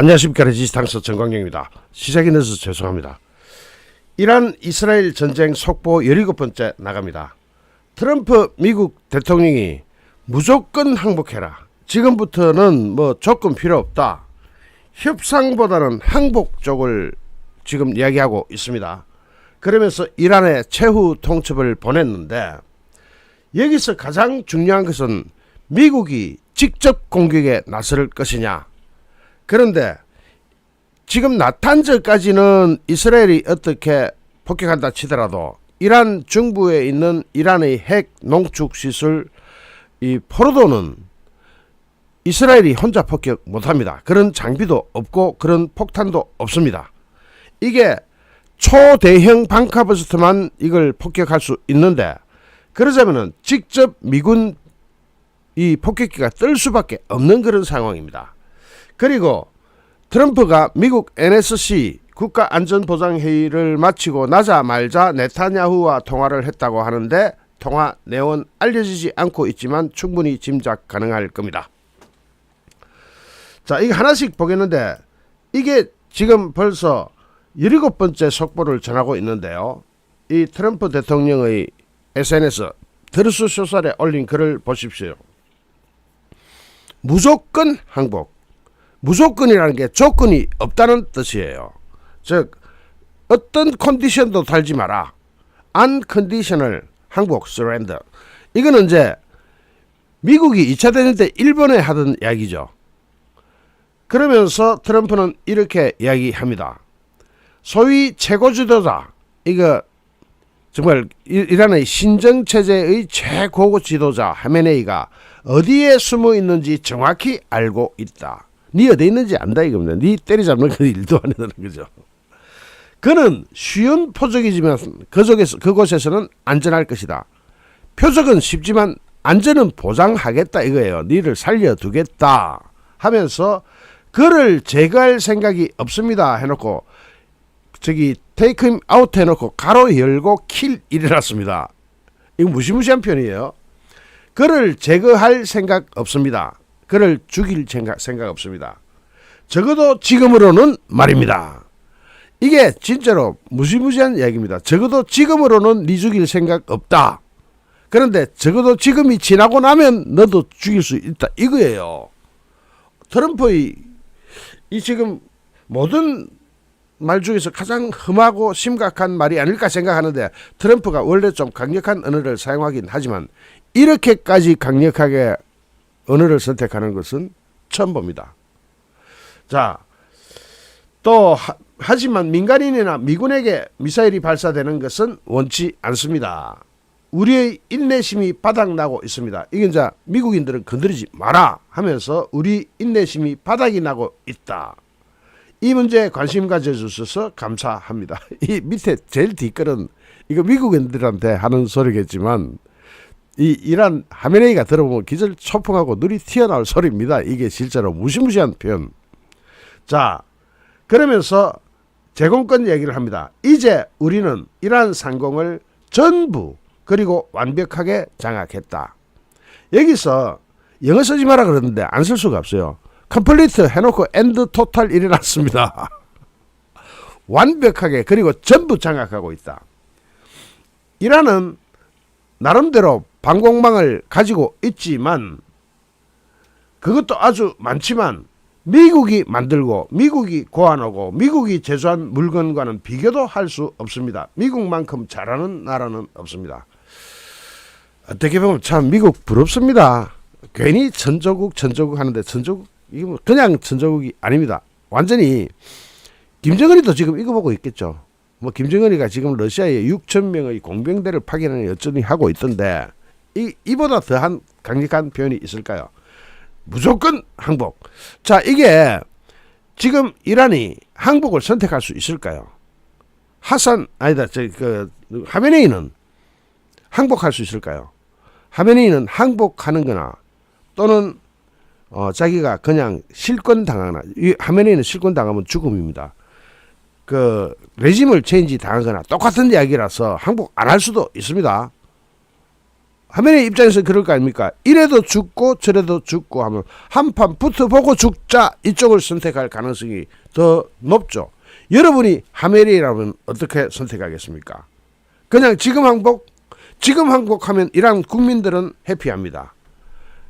안녕하십니까 레지스탕스 정광영입니다. 시작이 늦어서 죄송합니다. 이란 이스라엘 전쟁 속보 17번째 나갑니다. 트럼프 미국 대통령이 무조건 항복해라. 지금부터는 뭐 조건 필요 없다. 협상보다는 항복 쪽을 지금 이야기하고 있습니다. 그러면서 이란에 최후 통첩을 보냈는데 여기서 가장 중요한 것은 미국이 직접 공격에 나설 것이냐 그런데 지금 나탄저까지는 이스라엘이 어떻게 폭격한다 치더라도 이란 중부에 있는 이란의 핵 농축 시설 이 포로도는 이스라엘이 혼자 폭격 못합니다. 그런 장비도 없고 그런 폭탄도 없습니다. 이게 초대형 방카버스트만 이걸 폭격할 수 있는데 그러자면은 직접 미군 이 폭격기가 뜰 수밖에 없는 그런 상황입니다. 그리고 트럼프가 미국 NSC 국가안전보장회의를 마치고 나자 말자 네타냐후와 통화를 했다고 하는데 통화 내용은 알려지지 않고 있지만 충분히 짐작 가능할 겁니다. 자, 이거 하나씩 보겠는데 이게 지금 벌써 17번째 속보를 전하고 있는데요. 이 트럼프 대통령의 SNS 드루스 소설에 올린 글을 보십시오. 무조건 항복. 무조건이라는 게 조건이 없다는 뜻이에요. 즉 어떤 컨디션도 달지 마라. unconditional 항복 surrender. 이거는 이제 미국이 2차 대전 때 일본에 하던 이야기죠. 그러면서 트럼프는 이렇게 이야기합니다. 소위 최고 지도자 이거 정말 이- 이란의 신정 체제의 최고고 지도자 하메네이가 어디에 숨어 있는지 정확히 알고 있다. 네 어디 있는지 안다 이겁니다. 네 때리잡는 그 일도 안 한다는 거죠. 그는 쉬운 표적이지만 그쪽에서 그곳에서는 안전할 것이다. 표적은 쉽지만 안전은 보장하겠다 이거예요. 니를 살려두겠다 하면서 그를 제거할 생각이 없습니다 해놓고 저기 테이크 임 아웃 해놓고 가로 열고 킬 일어났습니다. 이거 무시무시한 편이에요. 그를 제거할 생각 없습니다. 그를 죽일 생각, 생각 없습니다. 적어도 지금으로는 말입니다. 이게 진짜로 무시무시한 이야기입니다. 적어도 지금으로는 네 죽일 생각 없다. 그런데 적어도 지금이 지나고 나면 너도 죽일 수 있다. 이거예요. 트럼프의 이 지금 모든 말 중에서 가장 험하고 심각한 말이 아닐까 생각하는데 트럼프가 원래 좀 강력한 언어를 사용하긴 하지만 이렇게까지 강력하게 언어를 선택하는 것은 처음 봅니다. 자, 또 하, 하지만 민간인이나 미군에게 미사일이 발사되는 것은 원치 않습니다. 우리의 인내심이 바닥나고 있습니다. 이게 이제 미국인들은 건드리지 마라 하면서 우리 인내심이 바닥이 나고 있다. 이 문제에 관심 가져주셔서 감사합니다. 이 밑에 제일 뒷글은 이거 미국인들한테 하는 소리겠지만 이 이란 하메네이가 들어보면 기절 초풍하고 눈이 튀어나올 소리입니다. 이게 실제로 무시무시한 표현. 자, 그러면서 제공권 얘기를 합니다. 이제 우리는 이란 상공을 전부 그리고 완벽하게 장악했다. 여기서 영어 쓰지 마라 그러는데 안 쓸 수가 없어요. 컴플리트 해놓고 엔드 토탈 일어났습니다. 완벽하게 그리고 전부 장악하고 있다. 이란은 나름대로 방공망을 가지고 있지만 그것도 아주 많지만 미국이 만들고 미국이 고안하고 미국이 제조한 물건과는 비교도 할 수 없습니다. 미국만큼 잘하는 나라는 없습니다. 어떻게 보면 참 미국 부럽습니다. 괜히 천조국 천조국 하는데 천조국 이거 뭐 그냥 천조국이 아닙니다. 완전히 김정은이도 지금 이거 보고 있겠죠. 뭐 김정은이가 지금 러시아에 6천 명의 공병대를 파견하는 여전히 하고 있던데 이 이보다 더한 강력한 표현이 있을까요? 무조건 항복. 자 이게 지금 이란이 항복을 선택할 수 있을까요? 하산 아니다 저그 하메네이는 항복할 수 있을까요? 하메네이는 항복하는 거나 또는 어, 자기가 그냥 실권 당하거나 이 하메네이는 실권 당하면 죽음입니다. 그 레짐을 체인지 당하거나 똑같은 이야기라서 항복 안 할 수도 있습니다. 화면의 입장에서 그럴 거 아닙니까? 이래도 죽고 저래도 죽고 하면 한판 붙어보고 죽자 이쪽을 선택할 가능성이 더 높죠. 여러분이 하멜이라면 어떻게 선택하겠습니까? 그냥 지금 항복, 지금 항복하면 이란 국민들은 해피합니다.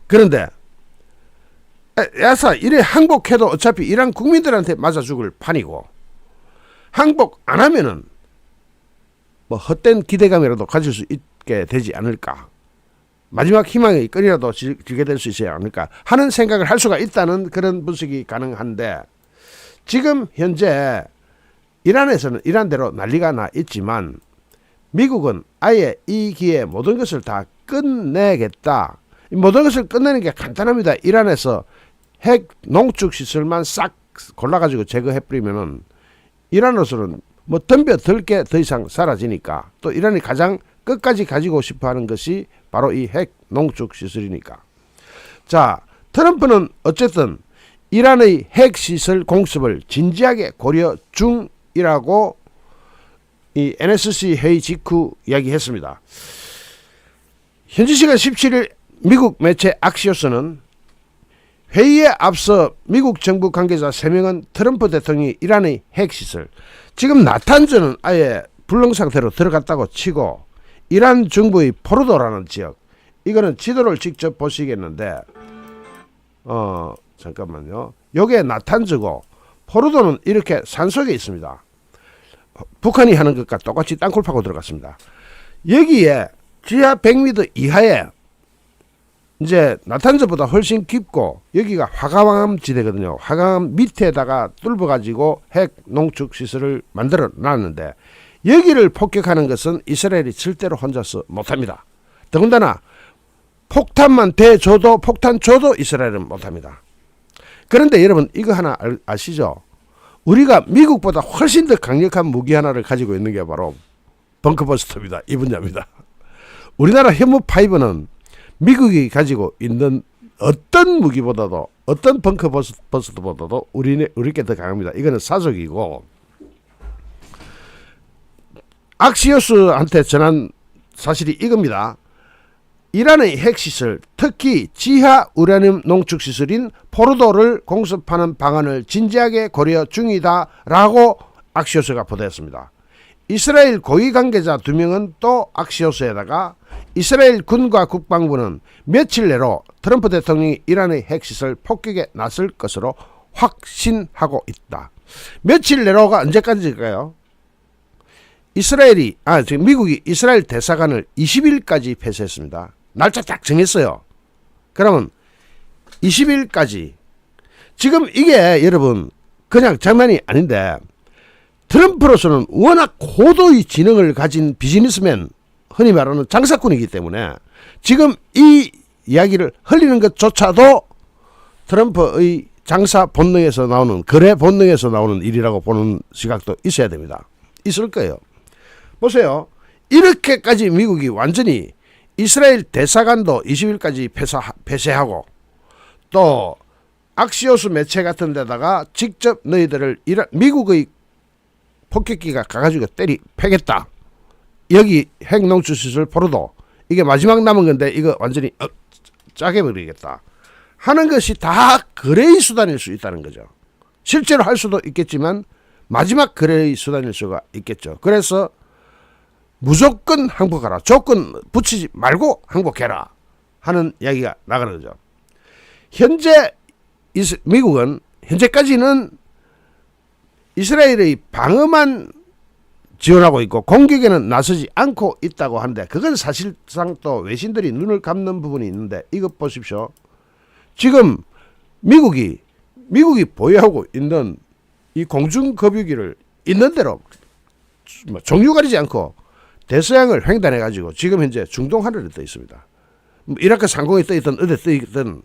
그런데 야- 야사 이래 항복해도 어차피 이란 국민들한테 맞아 죽을 판이고 항복 안 하면은 뭐 헛된 기대감이라도 가질 수 있게 되지 않을까. 마지막 희망의 끈이라도 질- 질게 될 수 있지 않을까 하는 생각을 할 수가 있다는 그런 분석이 가능한데 지금 현재 이란에서는 이란대로 난리가 나 있지만 미국은 아예 이 기회에 모든 것을 다 끝내겠다. 이 모든 것을 끝내는 게 간단합니다. 이란에서 핵 농축 시설만 싹 골라가지고 제거해 버리면은 이란으로서는 뭐 덤벼 들 게 더 이상 사라지니까 또 이란이 가장 끝까지 가지고 싶어 하는 것이 바로 이 핵 농축 시설이니까. 자, 트럼프는 어쨌든 이란의 핵 시설 공습을 진지하게 고려 중이라고 이 NSC 회의 직후 이야기했습니다. 현지 시간 17일 미국 매체 악시오스는 회의에 앞서 미국 정부 관계자 3명은 트럼프 대통령이 이란의 핵시설 지금 나탄즈는 아예 불능 상태로 들어갔다고 치고 이란 중부의 포르도라는 지역. 이거는 지도를 직접 보시겠는데 어 잠깐만요. 요게 나탄즈고 포르도는 이렇게 산속에 있습니다. 북한이 하는 것과 똑같이 땅굴 파고 들어갔습니다. 여기에 지하 100m 이하에 이제 나탄즈보다 훨씬 깊고 여기가 화강암 지대거든요. 화강암 밑에다가 뚫어 가지고 핵 농축 시설을 만들어 놨는데 여기를 폭격하는 것은 이스라엘이 절대로 혼자서 못합니다. 더군다나 폭탄만 대줘도 폭탄 줘도 이스라엘은 못합니다. 그런데 여러분 이거 하나 알- 아시죠? 우리가 미국보다 훨씬 더 강력한 무기 하나를 가지고 있는 게 바로 벙커버스터입니다. 이 분야입니다. 우리나라 현무 파이브는 미국이 가지고 있는 어떤 무기보다도 어떤 벙커 버스, 버스트보다도 우리 우리께 더 강합니다. 이거는 사적이고 악시오스한테 전한 사실이 이겁니다. 이란의 핵시설, 특히 지하 우라늄 농축 시설인 포르도를 공습하는 방안을 진지하게 고려 중이다 라고 악시오스가 보도했습니다. 이스라엘 고위 관계자 두 명은 또 악시오스에다가 이스라엘 군과 국방부는 며칠 내로 트럼프 대통령이 이란의 핵시설 폭격에 나설 것으로 확신하고 있다. 며칠 내로가 언제까지일까요? 이스라엘이 아 지금 미국이 이스라엘 대사관을 20일까지 폐쇄했습니다. 날짜 딱 정했어요. 그러면 20일까지 지금 이게 여러분 그냥 장난이 아닌데 트럼프로서는 워낙 고도의 지능을 가진 비즈니스맨 흔히 말하는 장사꾼이기 때문에 지금 이 이야기를 흘리는 것조차도 트럼프의 장사 본능에서 나오는 거래 본능에서 나오는 일이라고 보는 시각도 있어야 됩니다. 있을 거예요. 보세요. 이렇게까지 미국이 완전히 이스라엘 대사관도 20일까지 폐사, 폐쇄하고 또 악시오스 매체 같은 데다가 직접 너희들을 이란, 미국의 폭격기가 가가지고 때리 패겠다. 여기 핵농축 시설 포로도 이게 마지막 남은 건데 이거 완전히 어, 짜게 버리겠다 하는 것이 다 거래의 수단일 수 있다는 거죠. 실제로 할 수도 있겠지만 마지막 거래의 수단일 수가 있겠죠. 그래서 무조건 항복하라. 조건 붙이지 말고 항복해라. 하는 이야기가 나가는 거죠. 현재 미국은 현재까지는 이스라엘의 방어만 지원하고 있고 공격에는 나서지 않고 있다고 하는데 그건 사실상 또 외신들이 눈을 감는 부분이 있는데 이것 보십시오. 지금 미국이 미국이 보유하고 있는 이 공중 급유기를 있는 대로 뭐 종류 가리지 않고 대서양을 횡단해 가지고 지금 현재 중동 하늘에 떠 있습니다. 뭐 이라크 상공에 떠 있든 어디 떠 있든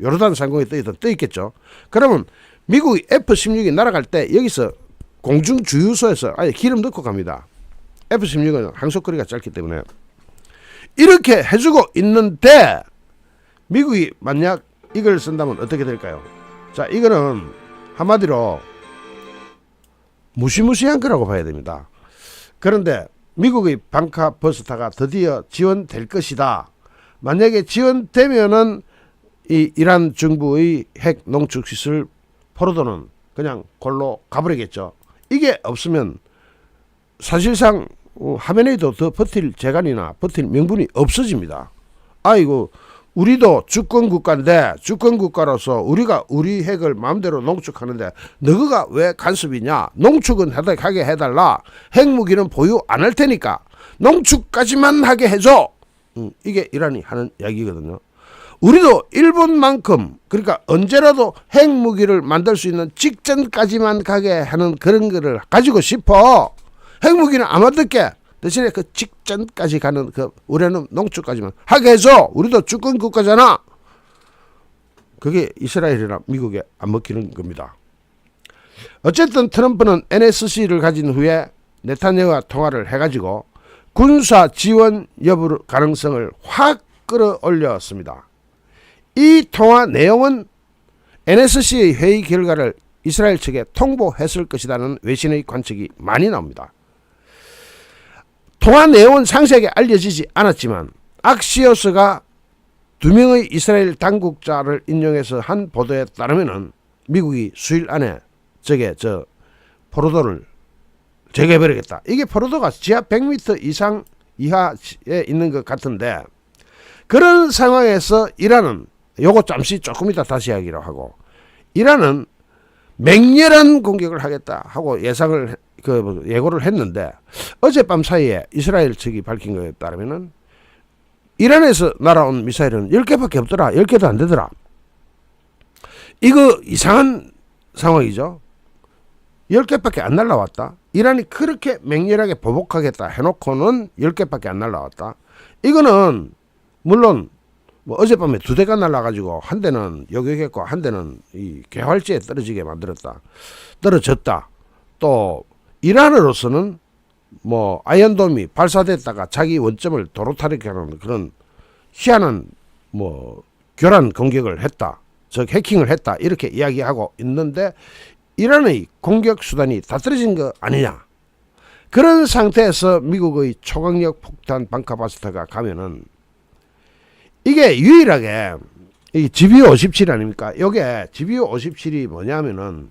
요르단 상공에 떠 있든 떠 있겠죠. 그러면 미국이 F-16이 날아갈 때 여기서 공중 주유소에서 아예 기름 넣고 갑니다. F-16은 항속거리가 짧기 때문에 이렇게 해주고 있는데 미국이 만약 이걸 쓴다면 어떻게 될까요? 자, 이거는 한마디로 무시무시한 거라고 봐야 됩니다. 그런데 미국의 방카 버스타가 드디어 지원될 것이다 만약에 지원되면은 이 이란 정부의 핵 농축 시설 포로도는 그냥 골로 가버리겠죠. 이게 없으면 사실상 어, 하메네이도 더 버틸 재간이나 버틸 명분이 없어집니다. 아이고 우리도 주권 국가인데 주권 국가로서 우리가 우리 핵을 마음대로 농축하는데 너가 왜 간섭이냐? 농축은 하게 해달라. 핵무기는 보유 안 할 테니까 농축까지만 하게 해줘. 음, 이게 이란이 하는 이야기거든요. 우리도 일본만큼 그러니까 언제라도 핵무기를 만들 수 있는 직전까지만 가게 하는 그런 거를 가지고 싶어. 핵무기는 안 만들게. 대신에 그 직전까지 가는 그 우리는 농축까지만 하게 해줘. 우리도 주권 국가잖아. 그게 이스라엘이나 미국에 안 먹히는 겁니다. 어쨌든 트럼프는 NSC를 가진 후에 네타냐후와 통화를 해가지고 군사 지원 여부 가능성을 확 끌어올렸습니다. 이 통화 내용은 NSC의 회의 결과를 이스라엘 측에 통보했을 것이라는 외신의 관측이 많이 나옵니다. 통화 내용은 상세하게 알려지지 않았지만 악시오스가 두 명의 이스라엘 당국자를 인용해서 한 보도에 따르면은 미국이 수일 안에 저게 저 포로도를 제거해버리겠다. 이게 포로도가 지하 100m 이상 이하에 있는 것 같은데 그런 상황에서 이란은 요거 잠시 조금 이따 다시 이야기를 하고 이란은 맹렬한 공격을 하겠다 하고 예상을 그 예고를 했는데 어젯밤 사이에 이스라엘 측이 밝힌 것에 따르면은 이란에서 날아온 미사일은 10개밖에 없더라. 10개도 안 되더라. 이거 이상한 상황이죠. 10개밖에 안 날라왔다. 이란이 그렇게 맹렬하게 보복하겠다 해놓고는 10개밖에 안 날라왔다. 이거는 물론 뭐 어젯밤에 두 대가 날라가지고 한 대는 요격했고 한 대는 이 개활지에 떨어지게 만들었다. 떨어졌다. 또 이란으로서는 뭐 아이언돔이 발사됐다가 자기 원점을 도로타르게 하는 그런 희한한 뭐 교란 공격을 했다. 즉 해킹을 했다. 이렇게 이야기하고 있는데 이란의 공격 수단이 다 떨어진 거 아니냐. 그런 상태에서 미국의 초강력 폭탄 방카바스터가 가면은 이게 유일하게 이 GBU 57 아닙니까? 요게 GBU 57이 뭐냐면은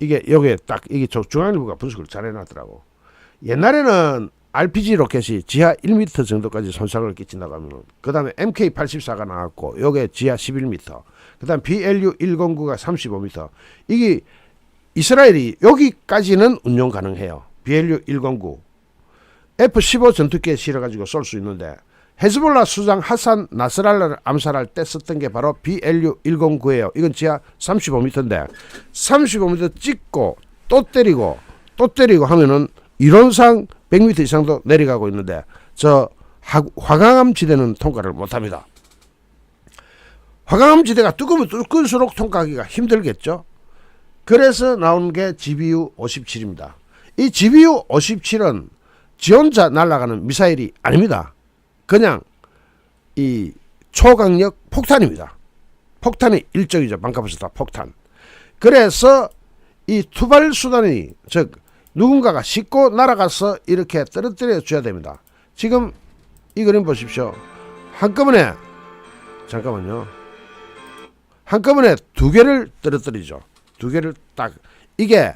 이게 여기에 딱 이게 저 중앙일보가 분석을 잘 해놨더라고. 옛날에는 RPG 로켓이 지하 1m 정도까지 손상을 끼친다고 하면 그 다음에 MK84가 나왔고 요게 지하 11m 그 다음 BLU109가 35m 이게 이스라엘이 여기까지는 운용 가능해요. BLU109 F-15 전투기에 실어가지고 쏠 수 있는데 헤즈볼라 수장 하산 나스랄라를 암살할 때 썼던 게 바로 BLU-109예요. 이건 지하 35m인데 35m 찍고 또 때리고 또 때리고 하면은 이론상 100m 이상도 내려가고 있는데 저 화강암 지대는 통과를 못합니다. 화강암 지대가 뜨거우면 뜨거울수록 통과하기가 힘들겠죠. 그래서 나온 게 GBU 57입니다. 이 GBU 57은 지 혼자 날아가는 미사일이 아닙니다. 그냥 이 초강력 폭탄입니다. 폭탄의 일종이죠. 방카브스타 폭탄. 그래서 이 투발 수단이 즉 누군가가 싣고 날아가서 이렇게 떨어뜨려 줘야 됩니다. 지금 이 그림 보십시오. 한꺼번에 잠깐만요. 한꺼번에 두 개를 떨어뜨리죠. 두 개를 딱 이게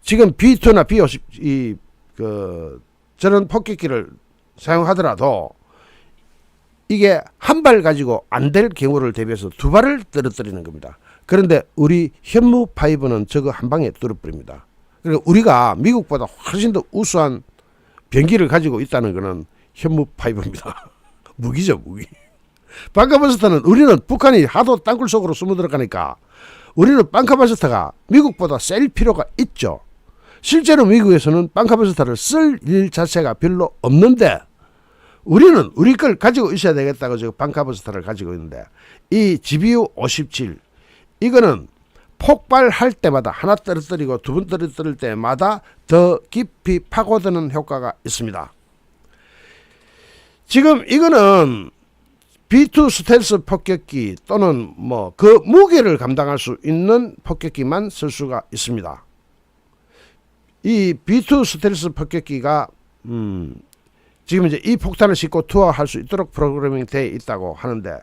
지금 B2나 B50 이그 저런 폭격기를 사용하더라도 이게 한 발 가지고 안 될 경우를 대비해서 두 발을 떨어뜨리는 겁니다. 그런데 우리 현무 파이브는 저거 한 방에 뚫어버립니다. 그리고 우리가 미국보다 훨씬 더 우수한 병기를 가지고 있다는 것은 현무 파이브입니다. 무기죠, 무기. 방카바스타는 우리는 북한이 하도 땅굴 속으로 숨어 들어가니까 우리는 방카바스타가 미국보다 셀 필요가 있죠. 실제로 미국에서는 방카바스타를 쓸 일 자체가 별로 없는데 우리는 우리 걸 가지고 있어야 되겠다고 지금 방카버스타를 가지고 있는데 이 GBU 57 이거는 폭발할 때마다 하나 떨어뜨리고 두 번 떨어뜨릴 때마다 더 깊이 파고드는 효과가 있습니다. 지금 이거는 B2 스텔스 폭격기 또는 뭐 그 무게를 감당할 수 있는 폭격기만 쓸 수가 있습니다. 이 B2 스텔스 폭격기가 음 지금 이제 이 폭탄을 싣고 투하할 수 있도록 프로그래밍 돼 있다고 하는데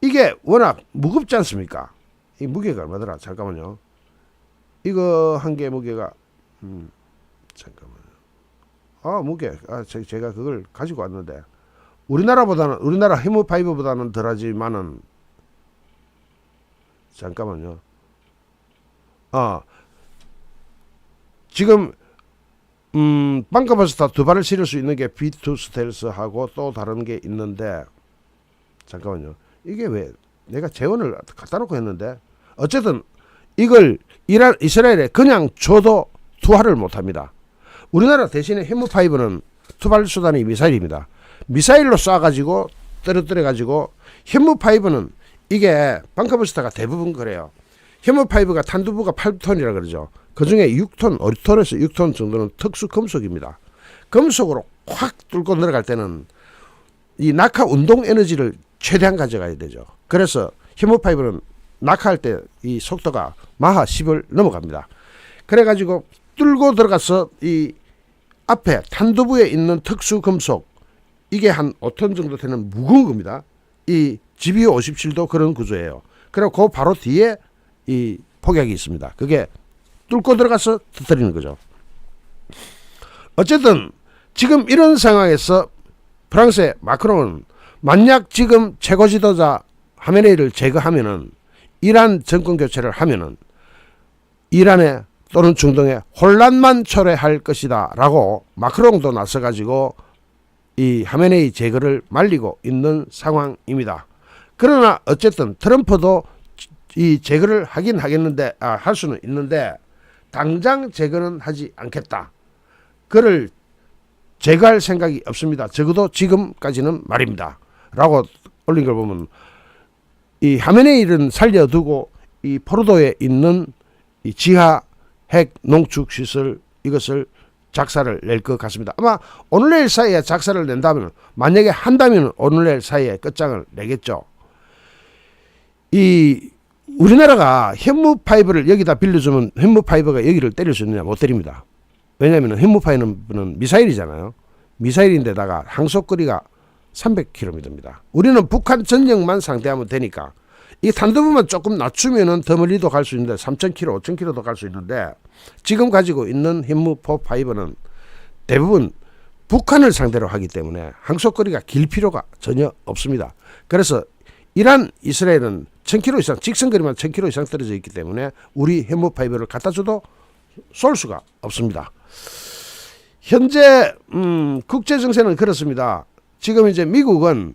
이게 워낙 무겁지 않습니까? 이 무게가 얼마더라? 잠깐만요. 이거 한 개 무게가 음 잠깐만요. 아 무게 아 제, 제가 그걸 가지고 왔는데 우리나라보다는 우리나라 해무 파이브보다는 덜하지만은 잠깐만요. 아 지금 음 빵카버스타 두 발을 실을 수 있는 게 B2 스텔스하고 또 다른 게 있는데 잠깐만요. 이게 왜 내가 재원을 갖다 놓고 했는데 어쨌든 이걸 이란 이스라엘에 그냥 줘도 투하를 못 합니다. 우리나라 대신에 해무파이브는 투발 수단이 미사일입니다. 미사일로 쏴가지고 떨어뜨려가지고 해무파이브는 이게 방카버스타가 대부분 그래요. 해무파이브가 탄두부가 8톤이라 그러죠. 그 중에 6톤, 5톤에서 6톤 정도는 특수 금속입니다. 금속으로 확 뚫고 들어갈 때는 이 낙하 운동 에너지를 최대한 가져가야 되죠. 그래서 해무파이브는 낙하할 때 이 속도가 마하 10을 넘어갑니다. 그래가지고 뚫고 들어가서 이 앞에 탄두부에 있는 특수 금속 이게 한 5톤 정도 되는 무거운 겁니다. 이 GBU 57도 그런 구조예요. 그리고 그 바로 뒤에 이 폭약이 있습니다. 그게 뚫고 들어가서 터뜨리는 거죠. 어쨌든 지금 이런 상황에서 프랑스의 마크롱은 만약 지금 최고 지도자 하메네이를 제거하면은 이란 정권 교체를 하면은 이란에 또는 중동에 혼란만 초래할 것이다 라고 마크롱도 나서 가지고 이 하메네이 제거를 말리고 있는 상황입니다. 그러나 어쨌든 트럼프도 이 제거를 하긴 하겠는데 아, 할 수는 있는데 당장 제거는 하지 않겠다. 그를 제거할 생각이 없습니다. 적어도 지금까지는 말입니다. 라고 올린 걸 보면 이 하메네이를 살려두고 이 포르도에 있는 이 지하 핵 농축 시설 이것을 작사를 낼 것 같습니다. 아마 오늘 내일 사이에 작사를 낸다면 만약에 한다면 오늘 내일 사이에 끝장을 내겠죠. 이 우리나라가 현무 파이브를 여기다 빌려주면 현무 파이브가 여기를 때릴 수 있느냐 못 때립니다. 왜냐하면 현무 파이브는 미사일이잖아요. 미사일인데다가 항속거리가 300km입니다. 우리는 북한 전역만 상대하면 되니까 이 탄두부만 조금 낮추면은 더 멀리도 갈 수 있는데 3,000km, 5,000km도 갈 수 있는데 지금 가지고 있는 현무 포 파이브는 대부분 북한을 상대로 하기 때문에 항속거리가 길 필요가 전혀 없습니다. 그래서 이란, 이스라엘은 1000km 이상 직선거리만 1000km 이상 떨어져 있기 때문에 우리 현무 파이브를 갖다 줘도 쏠 수가 없습니다. 현재 음, 국제 정세는 그렇습니다. 지금 이제 미국은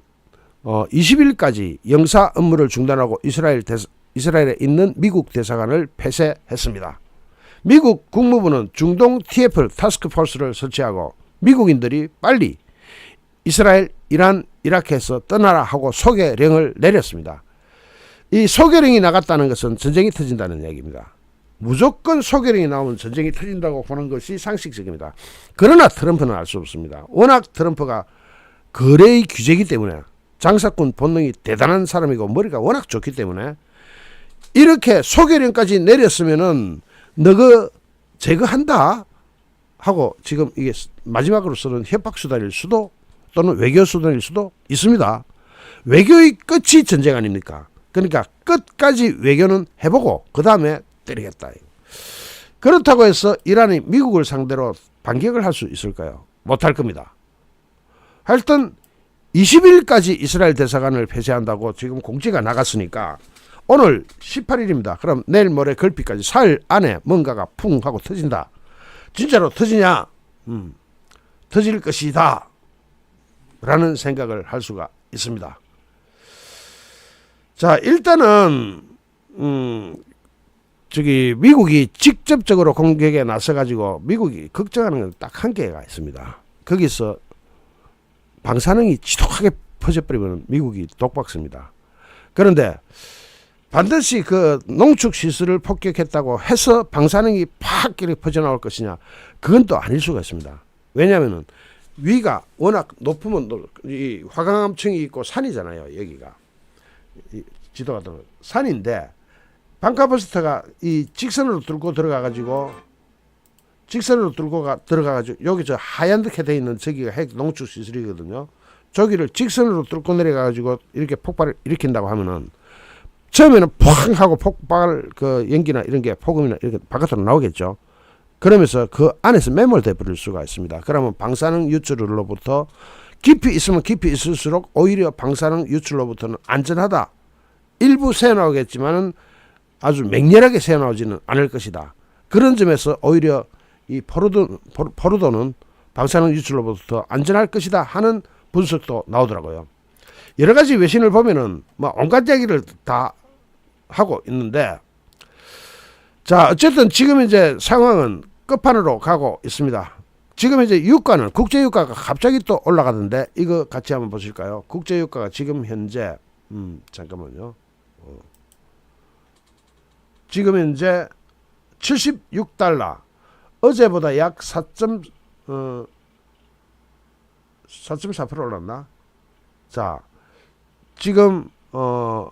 어, 20일까지 영사 업무를 중단하고 이스라엘 대, 이스라엘에 있는 미국 대사관을 폐쇄했습니다. 미국 국무부는 중동 TF 타스크 포스를 설치하고 미국인들이 빨리 이스라엘, 이란, 이라크에서 떠나라 하고 소개령을 내렸습니다. 이 소개령이 나갔다는 것은 전쟁이 터진다는 얘기입니다. 무조건 소개령이 나오면 전쟁이 터진다고 보는 것이 상식적입니다. 그러나 트럼프는 알 수 없습니다. 워낙 트럼프가 거래의 규제이기 때문에 장사꾼 본능이 대단한 사람이고 머리가 워낙 좋기 때문에 이렇게 소개령까지 내렸으면은 너그 제거한다 하고 지금 이게 마지막으로 쓰는 협박 수단일 수도 또는 외교 수단일 수도 있습니다. 외교의 끝이 전쟁 아닙니까? 그러니까 끝까지 외교는 해보고 그 다음에 때리겠다. 그렇다고 해서 이란이 미국을 상대로 반격을 할 수 있을까요? 못할 겁니다. 하여튼 20일까지 이스라엘 대사관을 폐쇄한다고 지금 공지가 나갔으니까 오늘 18일입니다. 그럼 내일 모레 걸피까지 사흘 안에 뭔가가 쿵 하고 터진다. 진짜로 터지냐? 음, 터질 것이다. 라는 생각을 할 수가 있습니다. 자, 일단은, 음, 저기, 미국이 직접적으로 공격에 나서가지고 미국이 걱정하는 건 딱 한 개가 있습니다. 거기서 방사능이 지독하게 퍼져버리면 미국이 독박습니다. 그런데 반드시 그 농축 시설을 폭격했다고 해서 방사능이 팍 이렇게 퍼져나올 것이냐? 그건 또 아닐 수가 있습니다. 왜냐하면은 위가 워낙 높으면 이 화강암층이 있고 산이잖아요. 여기가 이 지도가 들 산인데 방카버스터가 이 직선으로 뚫고 들어가 가지고 직선으로 뚫고 가, 들어가 가지고 여기 저 하얀게 돼 있는 저기가 핵 농축 시설이거든요. 저기를 직선으로 뚫고 내려가 가지고 이렇게 폭발을 일으킨다고 하면은 처음에는 팡 하고 폭발 그 연기나 이런 게 폭음이나 이렇게 바깥으로 나오겠죠. 그러면서 그 안에서 매몰돼 버릴 수가 있습니다. 그러면 방사능 유출로부터 깊이 있으면 깊이 있을수록 오히려 방사능 유출로부터는 안전하다. 일부 새어나오겠지만은 아주 맹렬하게 새어나오지는 않을 것이다. 그런 점에서 오히려 이 포르도, 포르- 포르도는 방사능 유출로부터 안전할 것이다 하는 분석도 나오더라고요. 여러 가지 외신을 보면은 뭐 온갖 이야기를 다 하고 있는데 자 어쨌든 지금 이제 상황은 끝판으로 가고 있습니다. 지금 이제 유가는 국제 유가가 갑자기 또 올라가던데 이거 같이 한번 보실까요? 국제 유가가 지금 현재 음 잠깐만요. 어. 지금 현재 76달러 어제보다 약 4. 어, 4.4% 올랐나? 자, 지금 어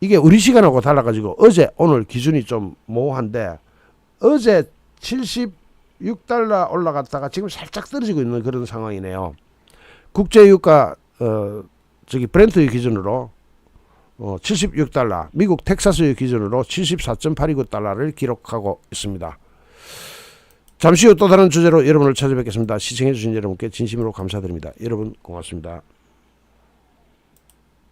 이게 우리 시간하고 달라가지고 어제 오늘 기준이 좀 모호한데 어제 76달러 올라갔다가 지금 살짝 떨어지고 있는 그런 상황이네요. 국제 유가 어 저기 브렌트유 기준으로 어 76달러, 미국 텍사스유 기준으로 74.89달러를 기록하고 있습니다. 잠시 후 또 다른 주제로 여러분을 찾아뵙겠습니다. 시청해주신 여러분께 진심으로 감사드립니다. 여러분 고맙습니다.